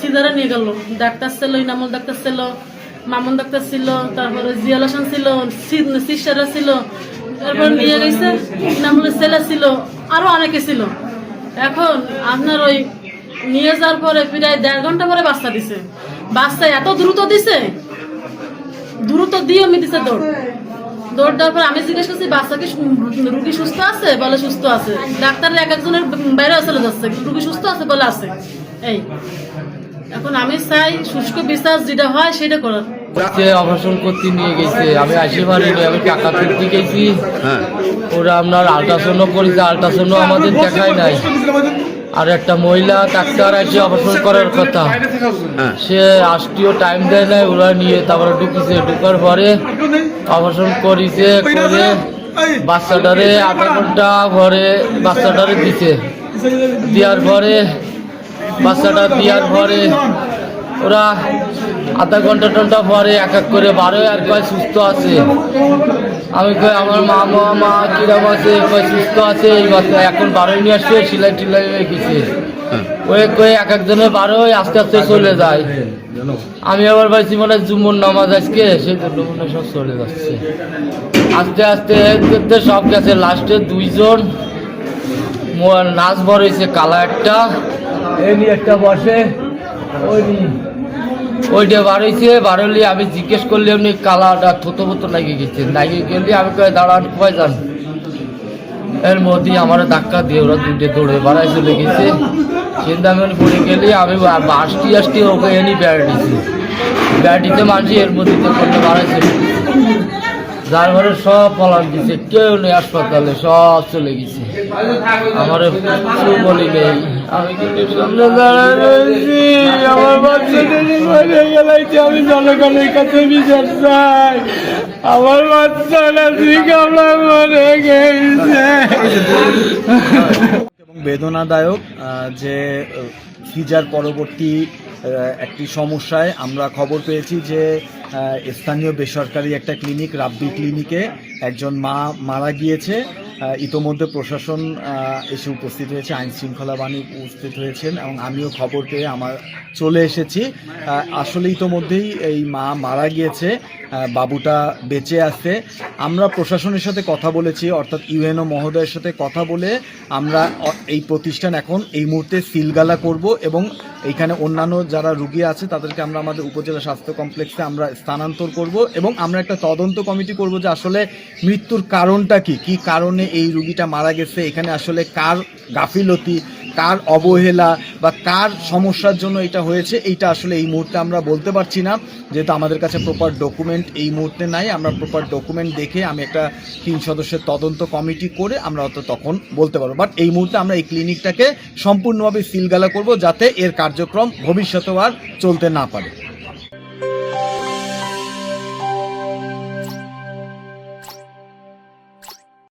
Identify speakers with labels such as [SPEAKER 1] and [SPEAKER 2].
[SPEAKER 1] সিজারে নিয়ে গেল। ডাক্তার ছিল ইনামুল ডাক্তার ছিল মামুন ডাক্তার ছিল তারপরে জিয়াল হাসান ছিল সিস্টাররা ছিল। তারপর নিয়ে গেছে ইনামুলের ছেলে ছিল। আরও অনেকে ছিল। এখন আপনার ওই নিয়ে যাওয়ার পরে প্রায় দেড় ঘণ্টা পরে বাচ্চা দিছে। বাচ্চা এত দ্রুত দিছে দ্রুত দিয়ে আমি দিছে দৌড়। দৌড় দেওয়ার পর আমি জিজ্ঞেস করছি বাচ্চা কি রুগী সুস্থ আছে? বলে সুস্থ আছে। ডাক্তার এক একজনের বাইরে চলে যাচ্ছে রুগী সুস্থ আছে? বলে আছে। এই এখন আমি চাই শুষ্ক বিশ্বাস যেটা হয় সেটা করার।
[SPEAKER 2] সে অপারেশন করতে নিয়ে গেছে আমি আসতে পারিনি আমি টাকা তুলতে গেছি।
[SPEAKER 3] হ্যাঁ।
[SPEAKER 2] ওরা আপনার আল্ট্রাসাউন্ড করেছে আল্ট্রাসাউন্ড আমাদের দেখায় নাই। আর একটা মহিলা ডাক্তার এসে অপারেশন করার কথা।
[SPEAKER 3] হ্যাঁ।
[SPEAKER 2] সে আসটিও টাইম দেয় নাই ওরা নিয়ে তারপরে ঢুকিছে। ঢুকার পরে অপারেশন করিছে করে বাচ্চাটারে আধা ঘণ্টা পরে বাচ্চাটারে দিছে। দেওয়ার পরে বাচ্চাটা দেওয়ার পরে ওরা আধা ঘণ্টা টন্টা পরে এক এক করে বারোয় আর কয় সুস্থ আছে। আমি কই আমার মা মা মা কিরম আছে কয় সুস্থ আছে? এই বাচ্চা এখন বারোই নিয়ে আসছে সিলাই টিলাই হয়ে গেছে।
[SPEAKER 3] হ্যাঁ।
[SPEAKER 2] ওই কই এক একজনের বারোয় আস্তে আস্তে চলে যায়। আমি আবার ভাবছি মানে জুমুর নামাজ আজকে? সেই জন্য মনে সব চলে যাচ্ছে। আস্তে আস্তে সব গেছে। লাস্টে দুইজন নাচ বড় হয়েছে কালা একটা এমনি একটা বসে। ওই ওইটা বার হলে আমি জিজ্ঞেস করলে এমনি কালাটা থতো মতো নাকি গেছে। নাকি গেলে আমি কয়ে দাঁড়ান কয় যান? এর মধ্যে আমার ধাক্কা দিয়ে ওরা দুটে দৌড়ে বাড়াই চলে গেছে। চিন্তা আমি পড়ে গেলে আমি আসটি আসটি ওকে এনে বেড়া দিছি। বেড়া দিতে মানছি, এর মধ্যে বাড়াইছে যার ঘরে সব পলান দিছে কেউ নেই হাসপাতালে সব চলে গেছে। আমার কিছু বলি নেই। আমি কিন্তু সামনে দাঁড়ায় আমার আমি জনগণের কাছে বিচার চাই। আমার মরে গেছে।
[SPEAKER 4] এবং বেদনাদায়ক যে ফিজার পরবর্তী একটি সমস্যায় আমরা খবর পেয়েছি যে স্থানীয় বেসরকারি একটা ক্লিনিক, রাব্বি ক্লিনিকে একজন মা মারা গিয়েছে। ইতোমধ্যে প্রশাসন এসে উপস্থিত হয়েছে, আইন শৃঙ্খলা বাণী উপস্থিত হয়েছেন এবং আমিও খবর পেয়ে আমার চলে এসেছি। আসলে ইতোমধ্যেই এই মা মারা গিয়েছে। বাবুটা বেঁচে আছে। আমরা প্রশাসনের সাথে কথা বলেছি, অর্থাৎ ইউএনও মহোদয়ের সাথে কথা বলে আমরা এই প্রতিষ্ঠান এখন এই মুহূর্তে সিলগালা করব এবং এইখানে অন্যান্য যারা রুগী আছে, তাদেরকে আমরা আমাদের উপজেলা স্বাস্থ্য কমপ্লেক্সে আমরা স্থানান্তর করব এবং আমরা একটা তদন্ত কমিটি করব যে আসলে মৃত্যুর কারণটা কি? কি কারণে এই রুগীটা মারা গেছে? এখানে আসলে কার গাফিলতি, কার অবহেলা বা কার সমস্যার জন্য এটা হয়েছে, এইটা আসলে এই মুহূর্তে আমরা বলতে পারছি না। যেহেতু আমাদের কাছে প্রপার ডকুমেন্ট এই মুহূর্তে নাই, আমরা প্রপার ডকুমেন্ট দেখে আমি একটা তিন সদস্যের তদন্ত কমিটি করে আমরা অত তখন বলতে পারব। বাট এই মুহূর্তে আমরা এই ক্লিনিকটাকে সম্পূর্ণভাবে সিলগালা করব যাতে এর কার্যক্রম ভবিষ্যতেও আর চলতে না পারে।